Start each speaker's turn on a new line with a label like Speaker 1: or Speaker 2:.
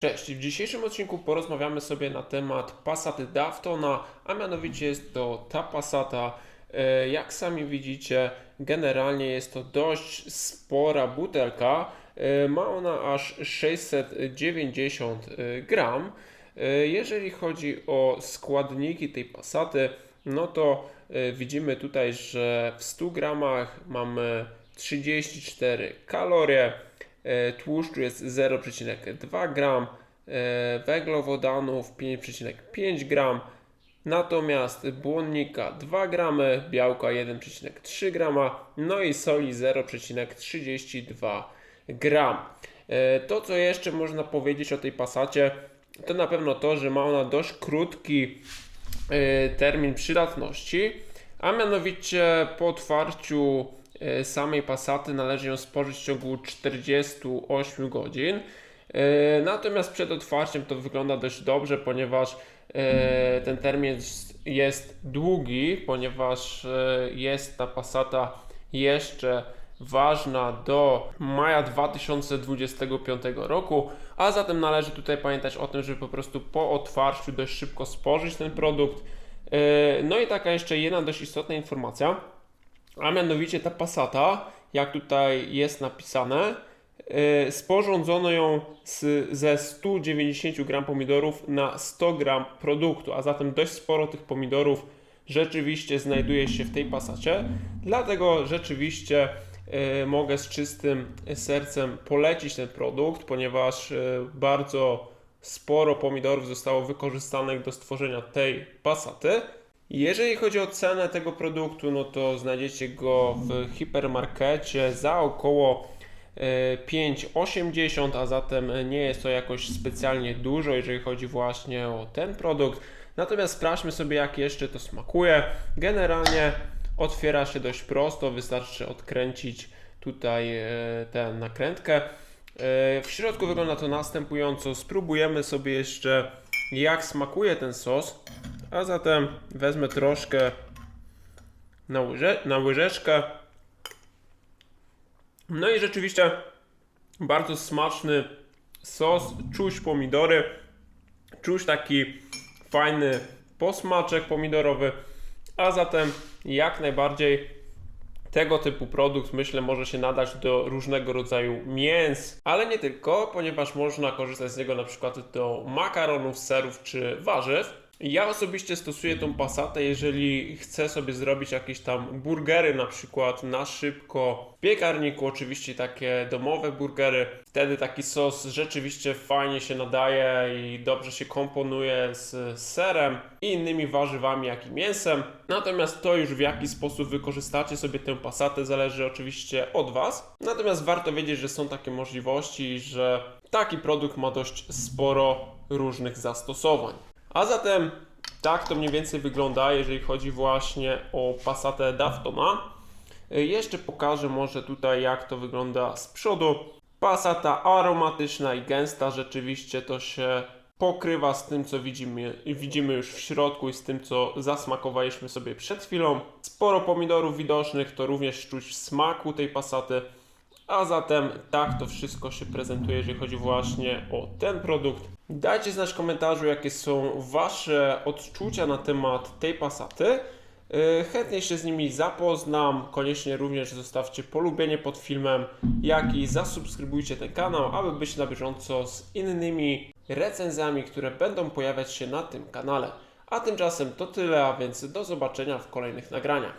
Speaker 1: Cześć, w dzisiejszym odcinku porozmawiamy sobie na temat Passaty Daftona, a mianowicie jest to ta Passata, e, jak sami widzicie, generalnie jest to dość spora butelka, E, ma ona aż 690 e, gram. Jeżeli chodzi o składniki tej Passaty, no to widzimy tutaj, że w 100 gramach mamy 34 kalorie, tłuszczu jest 0,2 gram, e, węglowodanów 5,5 gram, natomiast błonnika 2 gramy, białka 1,3 grama, no i soli 0,32 gram. E, To, co jeszcze można powiedzieć o tej pasacie, to na pewno to, że ma ona dość krótki e, termin przydatności, a mianowicie po otwarciu e, samej pasaty należy ją spożyć w ciągu 48 godzin. E, Natomiast przed otwarciem to wygląda dość dobrze, ponieważ e, ten termin jest- długi, ponieważ e, jest ta pasata jeszcze ważna do maja 2025 roku, a zatem należy tutaj pamiętać o tym, żeby po prostu po otwarciu dość szybko spożyć ten produkt. E, No i taka jeszcze jedna dość istotna informacja, a mianowicie ta Passata, jak tutaj jest napisane, e, sporządzono ją z, ze 190 gram pomidorów na 100 gram produktu, a zatem dość sporo tych pomidorów rzeczywiście znajduje się w tej pasacie. Dlatego rzeczywiście e, mogę z czystym sercem polecić ten produkt, ponieważ e, bardzo sporo pomidorów zostało wykorzystanych do stworzenia tej pasaty. Jeżeli chodzi o cenę tego produktu, no to znajdziecie go w hipermarkecie za około e, 5,80, a zatem nie jest to jakoś specjalnie dużo, jeżeli chodzi właśnie o ten produkt. Natomiast sprawdźmy sobie, jak jeszcze to smakuje. Generalnie otwiera się dość prosto, wystarczy odkręcić tutaj e, tę nakrętkę. E, W środku wygląda to następująco. Spróbujemy sobie jeszcze, jak smakuje ten sos. A zatem wezmę troszkę na, łyże, na łyżeczkę. No i rzeczywiście bardzo smaczny sos, czuć pomidory, czuć taki fajny posmaczek pomidorowy, a zatem jak najbardziej tego typu produkt myślę może się nadać do różnego rodzaju mięs, ale nie tylko, ponieważ można korzystać z niego na przykład do makaronów, serów czy warzyw. Ja osobiście stosuję tą pasatę, jeżeli chcę sobie zrobić jakieś tam burgery na przykład na szybko w piekarniku, oczywiście takie domowe burgery. Wtedy taki sos rzeczywiście fajnie się nadaje i dobrze się komponuje z serem i innymi warzywami, jak i mięsem. Natomiast to już w jaki sposób wykorzystacie sobie tę pasatę zależy oczywiście od Was. Natomiast warto wiedzieć, że są takie możliwości, że taki produkt ma dość sporo różnych zastosowań. A zatem tak to mniej więcej wygląda, jeżeli chodzi właśnie o Passatę Daftona. Y, Jeszcze pokażę może tutaj jak to wygląda z przodu. Passata aromatyczna i gęsta, rzeczywiście to się pokrywa z tym, co widzimy, widzimy już w środku i z tym, co zasmakowaliśmy sobie przed chwilą. Sporo pomidorów widocznych, to również czuć w smaku tej pasaty. A zatem tak to wszystko się prezentuje, jeżeli chodzi właśnie o ten produkt. Dajcie znać w komentarzu, jakie są Wasze odczucia na temat tej pasaty. Yy, Chętnie się z nimi zapoznam. Koniecznie również zostawcie polubienie pod filmem, jak i zasubskrybujcie ten kanał, aby być na bieżąco z innymi recenzjami, które będą pojawiać się na tym kanale. A tymczasem to tyle, a więc do zobaczenia w kolejnych nagraniach.